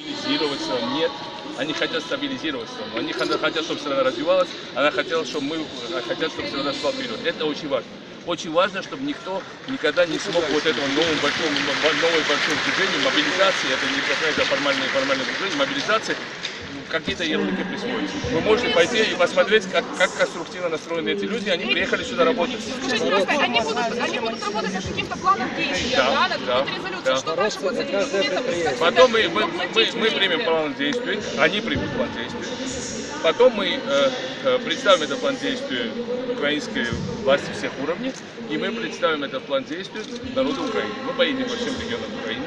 Стабилизироваться нет. Они хотят стабилизироваться. Они хотят, чтобы страна развивалась. Она хотела, чтобы мы э, хотят, чтобы страна шла вперед. Это очень важно. Очень важно, чтобы никто никогда не смог вот этого нового большого, нового большого движения, мобилизации, это не какая-то формальное, формальное движение, мобилизации, какие-то ярлыки присвоить. Вы можете пойти и посмотреть, как, как конструктивно настроены эти люди. Они приехали сюда работать. Скажите, пожалуйста, они будут, они будут работать над каким-то планом действий, Да, да, да, резолюцией. да. Что дальше будет себя Потом мы, мы, мы, мы примем план действий, они примут план действий. Потом мы э, э, представим этот план действий украинской власти всех уровней, и мы представим этот план действий народу Украины. Мы поедем по всем регионам Украины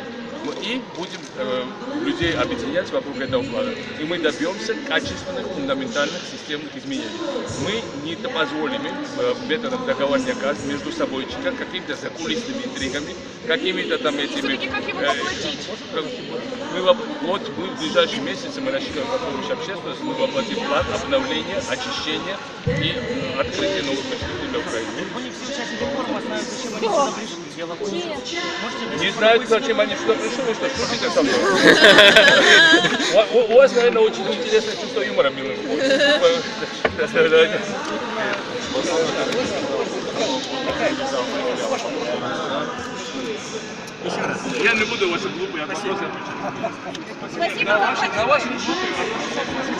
и будем э, людей объединять вокруг этого плана. И мы добьемся качественных, фундаментальных, системных изменений. Мы не позволим им э, методом договорняка между собой, какими-то закулисными интригами, какими-то там этими... Как его э, воплотить? мы, вот, мы в ближайшие месяцы мы рассчитываем на помощь общественности, мы воплотим план обновления, очищения и э, открытия новых перспектив для Украины. Они все участники форума знают, зачем они сюда пришли. Можете Не знают, зачем они сюда пришли, вы что, шутите со мной? У- вас, наверное, очень интересное чувство юмора, милый. Я не буду ваши глупые вопросы отвечать. Спасибо На ваши глупые вопросы.